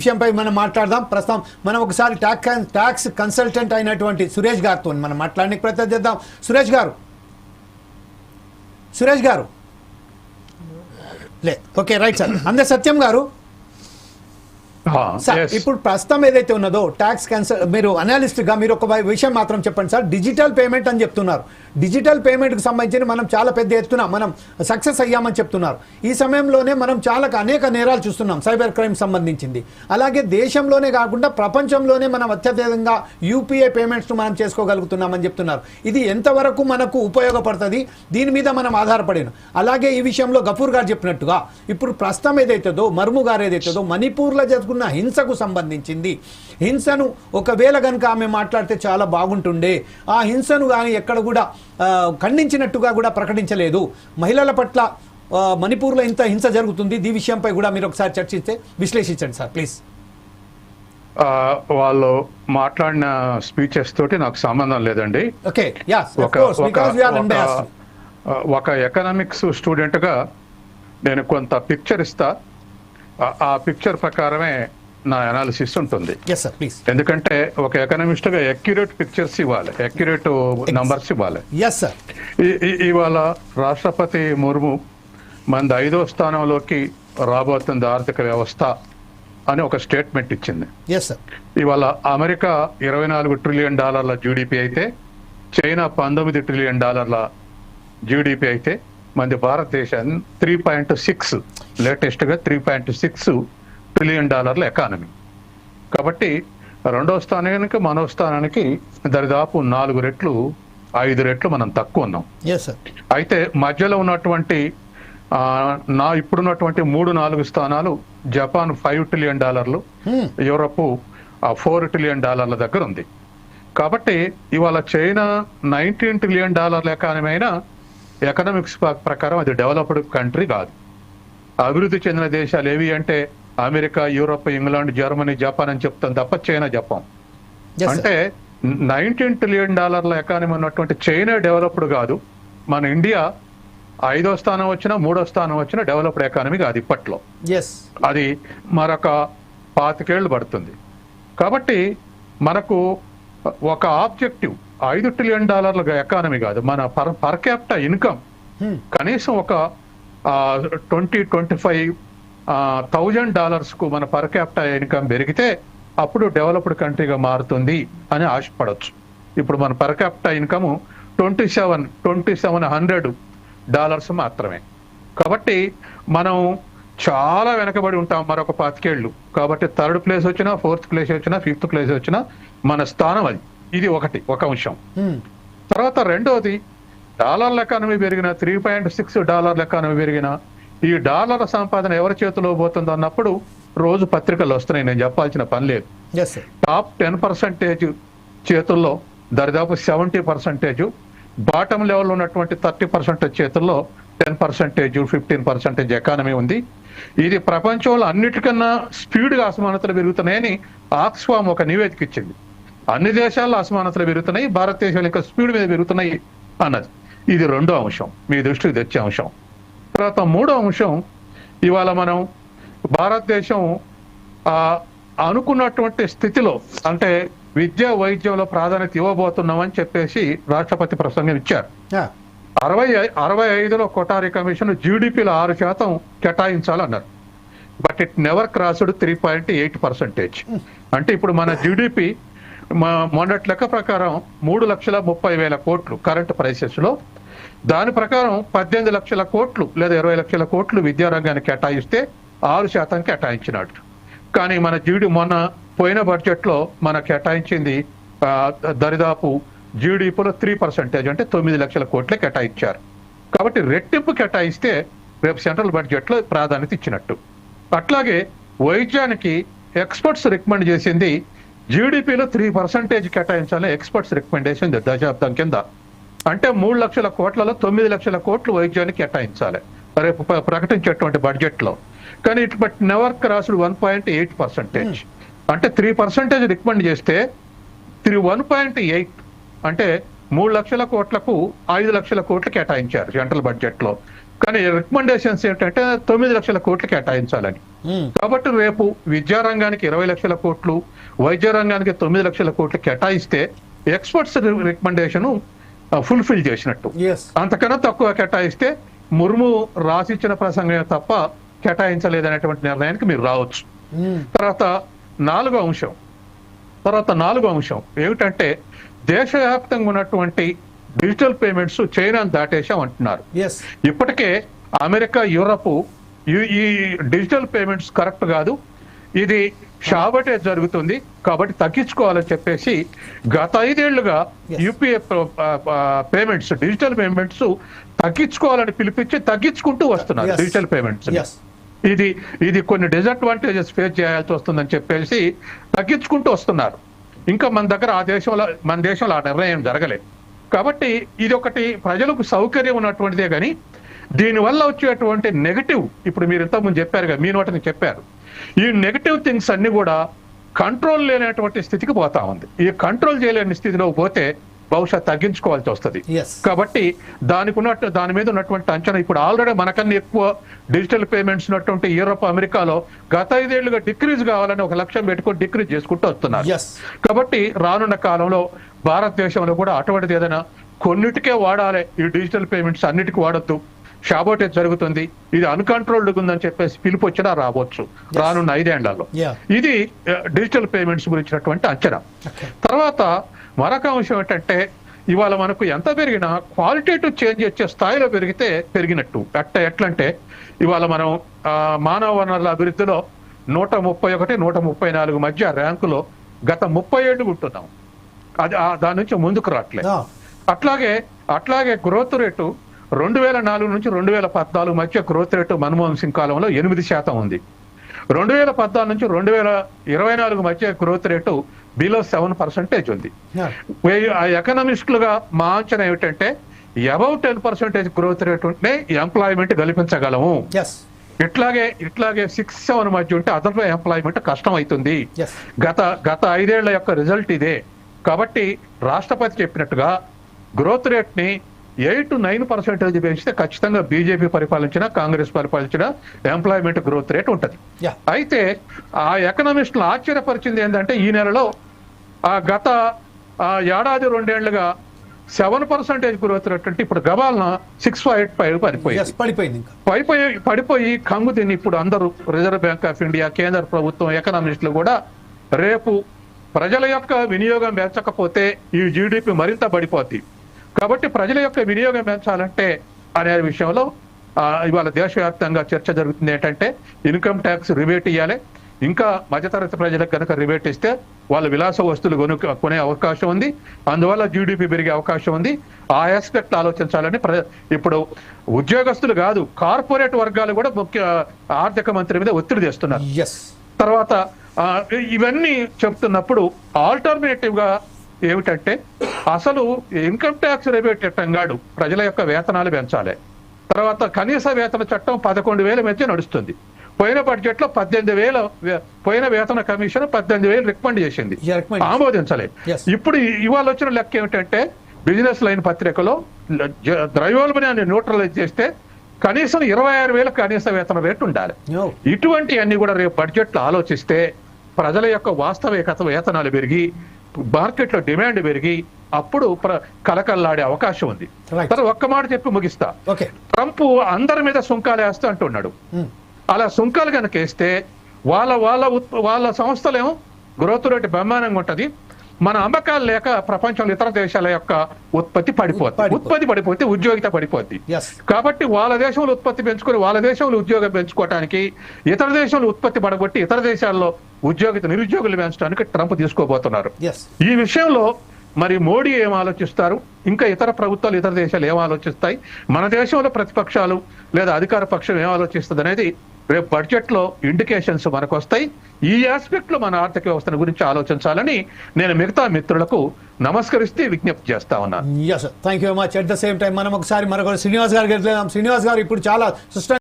విషయంపై మనం మాట్లాడదాం. ప్రస్తుతం మనం ఒకసారి ట్యాక్స్ ట్యాక్స్ కన్సల్టెంట్ అయినటువంటి సురేష్ గారితో మనం మాట్లాడడానికి ప్రయత్నం చేద్దాం. సురేష్ గారు. సురేష్ గారు. లే ఓకే రైట్ సార్. అందే సత్యం గారు. సార్ ఇప్పుడు ప్రస్తుతం ఏదైతే ఉన్నదో ట్యాక్స్ క్యాన్సల్ మీరు అనలిస్ట్గా మీరు ఒక విషయం మాత్రం చెప్పండి సార్. డిజిటల్ పేమెంట్ అని చెప్తున్నారు. డిజిటల్ పేమెంట్కు సంబంధించి మనం చాలా పెద్ద ఎత్తున మనం సక్సెస్ అయ్యామని చెప్తున్నారు. ఈ సమయంలోనే మనం చాలా అనేక నేరాలు చూస్తున్నాం సైబర్ క్రైమ్ సంబంధించింది. అలాగే దేశంలోనే కాకుండా ప్రపంచంలోనే మనం అత్యధికంగా యూపీఐ పేమెంట్స్ మనం చేసుకోగలుగుతున్నామని చెప్తున్నారు. ఇది ఎంతవరకు మనకు ఉపయోగపడుతుంది? దీని మీద మనం ఆధారపడిన. అలాగే ఈ విషయంలో గఫూర్ గారు చెప్పినట్టుగా ఇప్పుడు ప్రస్తుతం ఏదైతుందో మర్ము గారు ఏదైతుందో మణిపూర్లో జరుగుతున్న హింసకు సంబంధించింది. హింసను ఒకవేళ కనుక ఆమె మాట్లాడితే చాలా బాగుంటుండే. ఆ హింసను కానీ ఎక్కడ కూడా ఖండించినట్టుగా కూడా ప్రకటించలేదు. మహిళల పట్ల మణిపూర్లో ఇంత హింస జరుగుతుంది. ఈ విషయంపై కూడా మీరు ఒకసారి చర్చిస్తే విశ్లేషించండి సార్ ప్లీజ్. వాళ్ళు మాట్లాడిన స్పీచెస్ తోటి నాకు సంబంధం లేదండి. ఒక ఎకనామిక్స్ స్టూడెంట్గా నేను కొంత పిక్చర్ ఇస్తా. ఆ- పిక్చర్ ప్రకారమే నా అనాలిసిస్ ఉంటుంది. ఎందుకంటే ఒక ఎకనామిస్ట్గా అక్యురేట్ పిక్చర్స్ ఇవ్వాలి. అక్యురేట్ నంబర్స్ ఇవ్వాలి. ఇవాళ రాష్ట్రపతి ముర్ము మనది ఐదో స్థానంలోకి రాబోతుంది ఆర్థిక వ్యవస్థ అని ఒక స్టేట్మెంట్ ఇచ్చింది. ఇవాళ అమెరికా ఇరవై నాలుగు ట్రిలియన్ డాలర్ల జీడిపి అయితే చైనా పంతొమ్మిది ట్రిలియన్ డాలర్ల జీడిపి అయితే మనది భారతదేశం త్రీ పాయింట్ సిక్స్ లేటెస్ట్గా త్రీ పాయింట్ సిక్స్ ట్రిలియన్ డాలర్ల ఎకానమీ కాబట్టి రెండో స్థానానికి మనో స్థానానికి దరిదాపు నాలుగు రెట్లు ఐదు రెట్లు మనం తక్కువ ఉన్నాం. అయితే మధ్యలో ఉన్నటువంటి నా ఇప్పుడున్నటువంటి మూడు నాలుగు స్థానాలు జపాన్ ఫైవ్ ట్రిలియన్ డాలర్లు యూరప్ ఫోర్ ట్రిలియన్ డాలర్ల దగ్గర ఉంది. కాబట్టి ఇవాళ చైనా నైన్టీన్ ట్రిలియన్ డాలర్ల ఎకానమీ అయినా ఎకనామిక్స్ ప్రకారం అది డెవలప్డ్ కంట్రీ కాదు. అభివృద్ధి చెందిన దేశాలు ఏవి అంటే America Europe England Germany Japan అని చెప్తాం తప్ప చైనా ఎస్ అంటే నైన్టీన్ ట్రిలియన్ డాలర్ల ఎకానమీ ఉన్నటువంటి చైనా డెవలప్డ్ కాదు. మన ఇండియా ఐదో స్థానం వచ్చినా మూడో స్థానం వచ్చినా డెవలప్డ్ ఎకానమీ కాదు ఇప్పట్లో. అది మరొక పాతికేళ్ళు పడుతుంది. కాబట్టి మనకు ఒక ఆబ్జెక్టివ్ ఐదు ట్రిలియన్ డాలర్ల ఎకానమీ కాదు మన పర్ పర్ క్యాపిటల్ ఇన్కమ్ కనీసం ఒక ట్వంటీ ట్వంటీ ఫైవ్ థౌజండ్ డాలర్స్కు మన పర్ క్యాపిటల్ ఇన్కమ్ పెరిగితే అప్పుడు డెవలప్డ్ కంట్రీగా మారుతుంది అని ఆశపడవచ్చు ఇప్పుడు మన per capital income twenty seven twenty seven hundred dollars మాత్రమే. కాబట్టి మనం చాలా వెనకబడి ఉంటాం మరొక పాతికేళ్ళు. కాబట్టి థర్డ్ ప్లేస్ వచ్చినా ఫోర్త్ ప్లేస్ వచ్చినా ఫిఫ్త్ ప్లేస్ వచ్చినా మన స్థానం అది. ఇది ఒకటి ఒక అంశం. తర్వాత రెండోది డాలర్ల ఎకానమీ పెరిగిన త్రీ పాయింట్ సిక్స్ డాలర్ల ఎకానమీ పెరిగిన ఈ డాలర్ల సంపాదన ఎవరి చేతిలో పోతుందో అన్నప్పుడు రోజు పత్రికలు వస్తున్నాయి. నేను చెప్పాల్సిన పని లేదు. టాప్ టెన్ పర్సెంటేజ్ చేతుల్లో దరిదాపు సెవెంటీ పర్సెంటేజ్ బాటమ్ లెవెల్ ఉన్నటువంటి థర్టీ పర్సెంటేజ్ చేతుల్లో ten percentage fifteen percentage economy ఉంది. ఇది ప్రపంచంలో అన్నిటికన్నా స్పీడ్గా అసమానతలు పెరుగుతున్నాయని ఆక్స్ఫామ్ ఒక నివేదిక ఇచ్చింది. అన్ని దేశాల్లో అసమానతలు పెరుగుతున్నాయి భారతదేశంలో ఇంకా స్పీడ్ మీద పెరుగుతున్నాయి అన్నది. ఇది రెండో అంశం. మీ దృష్టికి తెచ్చే అంశం. తర్వాత మూడో అంశం ఇవాళ మనం భారతదేశం ఆ అనుకున్నటువంటి స్థితిలో అంటే విద్య వైద్యంలో ప్రాధాన్యత ఇవ్వబోతున్నామని చెప్పేసి రాష్ట్రపతి ప్రసంగం ఇచ్చారు. అరవై అరవై ఐదులో కొటారి కమిషన్ జీడిపిలో ఆరు శాతం కేటాయించాలన్నారు. But it never crossed three point eight percentage. అంటే ఇప్పుడు మన జీడిపి మొన్నటి లెక్క ప్రకారం మూడు లక్షల ముప్పై వేల కోట్లు కరెంట్ ప్రైసెస్లో. దాని ప్రకారం పద్దెనిమిది లక్షల కోట్లు లేదా ఇరవై లక్షల కోట్లు విద్యారంగానికి కేటాయిస్తే ఆరు శాతం కేటాయించినాడు. కానీ మన జీడి మొన్న పోయిన బడ్జెట్లో మన కేటాయించింది దరిదాపు జీడిపిలో త్రీ పర్సెంటేజ్ అంటే తొమ్మిది లక్షల కోట్లే కేటాయించారు. కాబట్టి రెట్టింపు కేటాయిస్తే రేపు సెంట్రల్ బడ్జెట్లో ప్రాధాన్యత ఇచ్చినట్టు. అట్లాగే వైద్యానికి ఎక్స్పర్ట్స్ రికమెండ్ చేసింది జీడిపిలో త్రీ పర్సెంటేజ్ కేటాయించాలని ఎక్స్పర్ట్స్ రికమెండేషన్ దశాబ్దం కింద. అంటే మూడు లక్షల కోట్లలో తొమ్మిది లక్షల కోట్లు వైద్యానికి కేటాయించాలి. రేపు ప్ర- ప్రకటించేటువంటి బడ్జెట్లో కానీ it but never crossed one point eight percentage అంటే త్రీ పర్సెంటేజ్ రికమెండ్ చేస్తే త్రీ వన్ పాయింట్ ఎయిట్ అంటే మూడు లక్షల కోట్లకు ఐదు లక్షల కోట్లు కేటాయించారు సెంట్రల్ బడ్జెట్లో కానీ రికమెండేషన్స్ ఏంటంటే తొమ్మిది లక్షల కోట్లు కేటాయించాలని. కాబట్టి రేపు విద్యారంగానికి ఇరవై లక్షల కోట్లు వైద్య రంగానికి తొమ్మిది లక్షల కోట్లు కేటాయిస్తే ఎక్స్పర్ట్స్ రికమెండేషన్ ఫుల్ఫిల్ చేసినట్టు. అంతకన్నా తక్కువ కేటాయిస్తే ముర్ము రాసిచ్చిన ప్రసంగం తప్ప కేటాయించలేదనేటువంటి నిర్ణయానికి మీరు రావచ్చు. మ్మ్. తర్వాత నాలుగో అంశం. తర్వాత నాలుగో అంశం. ఏమిటంటే దేశవ్యాప్తంగా ఉన్నటువంటి డిజిటల్ పేమెంట్స్ చైనాను దాటేశాం అంటున్నారు ఇప్పటికే అమెరికా యూరప్ ఈ- డిజిటల్ పేమెంట్స్ కరెక్ట్ కాదు. ఇది షాబటే జరుగుతుంది. కాబట్టి తగ్గించుకోవాలని చెప్పేసి గత ఐదేళ్ళుగా. యూపీఏ పేమెంట్స్ డిజిటల్ పేమెంట్స్ తగ్గించుకోవాలని పిలిపించి తగ్గించుకుంటూ వస్తున్నారు. డిజిటల్ పేమెంట్స్ ఇది ఇది కొన్ని డిసడ్వాంటేజెస్ ఫేస్ చేయాల్సి వస్తుందని చెప్పేసి తగ్గించుకుంటూ వస్తున్నారు. ఇంకా మన దగ్గర ఆ దేశంలో మన దేశంలో ఆ నిర్ణయం జరగలేదు. కాబట్టి ఇది ఒకటి ప్రజలకు సౌకర్యం ఉన్నటువంటిదే కానీ దీనివల్ల వచ్చేటువంటి నెగటివ్ ఇప్పుడు మీరు ఇంతకుముందు చెప్పారు కదా మీ నోటని చెప్పారు. ఈ నెగటివ్ థింగ్స్ అన్ని కూడా కంట్రోల్ లేనటువంటి స్థితికి పోతా ఉంది. ఈ కంట్రోల్ చేయలేని స్థితిలో పోతే బహుశా తగ్గించుకోవాల్సి వస్తుంది. కాబట్టి దానికి ఉన్నట్టు దాని మీద ఉన్నటువంటి అంచనా ఇప్పుడు ఆల్రెడీ మనకన్నా ఎక్కువ డిజిటల్ పేమెంట్స్ ఉన్నటువంటి యూరోప్ అమెరికాలో గత ఐదేళ్ళుగా డిక్రీజ్ కావాలని ఒక లక్ష్యం పెట్టుకొని డిక్రీజ్ చేసుకుంటూ వస్తున్నారు. కాబట్టి రానున్న కాలంలో భారతదేశంలో కూడా అటువంటిది ఏదైనా కొన్నిటికే వాడాలి. ఈ డిజిటల్ పేమెంట్స్ అన్నిటికీ వాడొద్దు. షాబోటేజ్ జరుగుతుంది. ఇది అన్కంట్రోల్డ్ ఉందని చెప్పేసి పిలుపు వచ్చినా రావచ్చు. రానున్న ఐదేళ్ళలో. ఇది డిజిటల్ పేమెంట్స్ గురించినటువంటి అంచనా. తర్వాత మరొక అంశం ఏంటంటే ఇవాళ మనకు ఎంత పెరిగినా క్వాలిటేటివ్ చేంజ్ వచ్చే స్థాయిలో పెరిగితే పెరిగినట్టు. అట్ట ఎట్లంటే ఇవాళ మనం మానవ వనరుల అభివృద్ధిలో నూట ముప్పై ఒకటి నూట ముప్పై నాలుగు మధ్య ర్యాంకులో గత ముప్పై ఏళ్ళు ఉంటున్నాం అది దాని నుంచి ముందుకు రావట్లేదు. అట్లాగే అట్లాగే గ్రోత్ రేటు రెండు వేల నాలుగు నుంచి రెండు వేల పద్నాలుగు మధ్య గ్రోత్ రేటు మన్మోహన్ సింగ్ కాలంలో ఎనిమిది శాతం ఉంది. రెండు వేల పద్నాలుగు నుంచి రెండు వేల ఇరవై నాలుగు మధ్య growth rate below seven percentage ఉంది. ఎకనామిస్టులుగా మా అంచనా ఏమిటంటే above ten percentage growth rate ఉంటే ఎంప్లాయ్మెంట్ కల్పించగలము. ఇట్లాగే ఇట్లాగే సిక్స్ సెవెన్ మధ్య ఉంటే అదర్ ఎంప్లాయ్మెంట్ కష్టం అవుతుంది గత గత ఐదేళ్ళ యొక్క రిజల్ట్ ఇదే. కాబట్టి రాష్ట్రపతి చెప్పినట్టుగా గ్రోత్ రేట్ని ఎయిట్ టు నైన్ పర్సెంటేజ్ పెంచితే ఖచ్చితంగా బీజేపీ పరిపాలించిన కాంగ్రెస్ పరిపాలించిన ఎంప్లాయ్మెంట్ గ్రోత్ రేట్ ఉంటది. అయితే ఆ ఎకనామిస్టులు ఆశ్చర్యపరిచింది ఏంటంటే ఈ నెలలో ఆ గత ఆ ఏడాది రెండేళ్ళుగా సెవెన్ పర్సెంటేజ్ గ్రోత్ రేట్ అంటే ఇప్పుడు గబాలన సిక్స్ ఎయిట్ ఫైవ్ పడిపోయింది. పడిపోయింది పడిపోయి పడిపోయి కంగు తిని ఇప్పుడు అందరూ రిజర్వ్ బ్యాంక్ ఆఫ్ ఇండియా కేంద్ర ప్రభుత్వం ఎకనామిస్టులు కూడా రేపు ప్రజల యొక్క వినియోగం పెంచకపోతే ఈ జీడిపి మరింత పడిపోద్ది. కాబట్టి ప్రజల యొక్క వినియోగం పెంచాలంటే అనే విషయంలో ఇవాళ దేశవ్యాప్తంగా చర్చ జరుగుతుంది ఏంటంటే ఇన్కమ్ ట్యాక్స్ రిబేట్ ఇవ్వాలి ఇంకా మధ్యతరగతి ప్రజలకు కనుక రిబేట్ ఇస్తే వాళ్ళ విలాస వస్తువులు కొను కొనే అవకాశం ఉంది. అందువల్ల జీడిపి పెరిగే అవకాశం ఉంది. ఆ ఆస్పెక్ట్ ఆలోచించాలని ప్ర- ఇప్పుడు ఉద్యోగస్తులు కాదు కార్పొరేట్ వర్గాలు కూడా ముఖ్య ఆర్థిక మంత్రి మీద ఒత్తిడి తెస్తున్నారు ఎస్ తర్వాత ఇవన్నీ చెప్తున్నప్పుడు ఆల్టర్నేటివ్గా ఏమిటంటే అసలు ఇన్కమ్ ట్యాక్స్ రిబేట్ చట్టంగాడు ప్రజల యొక్క వేతనాలు పెంచాలి. తర్వాత కనీస వేతన చట్టం పదకొండు వేల మధ్య నడుస్తుంది. పోయిన బడ్జెట్లో పద్దెనిమిది వేల పోయిన వేతన కమిషన్ పద్దెనిమిది వేలు రికమెండ్ చేసింది. ఆమోదించలేదు. ఇప్పుడు ఇవాళ వచ్చిన లెక్క ఏమిటంటే బిజినెస్ లైన్ పత్రికలో ద్రవ్యోల్బణాన్ని న్యూట్రలైజ్ చేస్తే కనీసం ఇరవై ఆరు వేల కనీస వేతన రేటు ఉండాలి. ఇటువంటి అన్ని కూడా రేపు బడ్జెట్లో ఆలోచిస్తే ప్రజల యొక్క వాస్తవికత వేతనాలు పెరిగి మార్కెట్లో డిమాండ్ పెరిగి అప్పుడు కలకల్లాడే అవకాశం ఉంది. తర్వాత ఒక్క మాట చెప్పి ముగిస్తా. ట్రంప్ అందరి మీద సుంకాలు వేస్తా అంటున్నాడు. అలా సుంకాలు కనుక వేస్తే వాళ్ళ వాళ్ళ వాళ్ళ సంస్థలేమో గ్రోత్ రేట్ బ్రహ్మాండంగా ఉంటది. మన అమ్మకాలు లేక ప్రపంచంలో ఇతర దేశాల యొక్క ఉత్పత్తి పడిపోద్ది. ఉత్పత్తి పడిపోతే ఉద్యోగిత పడిపోద్ది. కాబట్టి వాళ్ళ దేశంలో ఉత్పత్తి పెంచుకొని వాళ్ళ దేశంలో ఉద్యోగం పెంచుకోవడానికి ఇతర దేశంలో ఉత్పత్తి పడగొట్టి ఇతర దేశాల్లో ఉద్యోగిత నిరుద్యోగులు పెంచడానికి ట్రంప్ తీసుకోబోతున్నారు. ఈ విషయంలో మరి మోడీ ఏం ఆలోచిస్తారు? ఇంకా ఇతర ప్రభుత్వాలు ఇతర దేశాలు ఏం ఆలోచిస్తాయి? మన దేశంలో ప్రతిపక్షాలు లేదా అధికార పక్షం ఏం ఆలోచిస్తుంది అనేది రేపు బడ్జెట్లో ఇండికేషన్స్ మనకు వస్తాయి ఈ ఆస్పెక్ట్లో మన ఆర్థిక వ్యవస్థను గురించి ఆలోచించాలని నేను మిగతా మిత్రులకు నమస్కరిస్తే విజ్ఞప్తి చేస్తా ఉన్నాను yes thank you much at the same time మనం ఒకసారి మరొక శ్రీనివాస్ గారికి శ్రీనివాస్ గారు ఇప్పుడు చాలా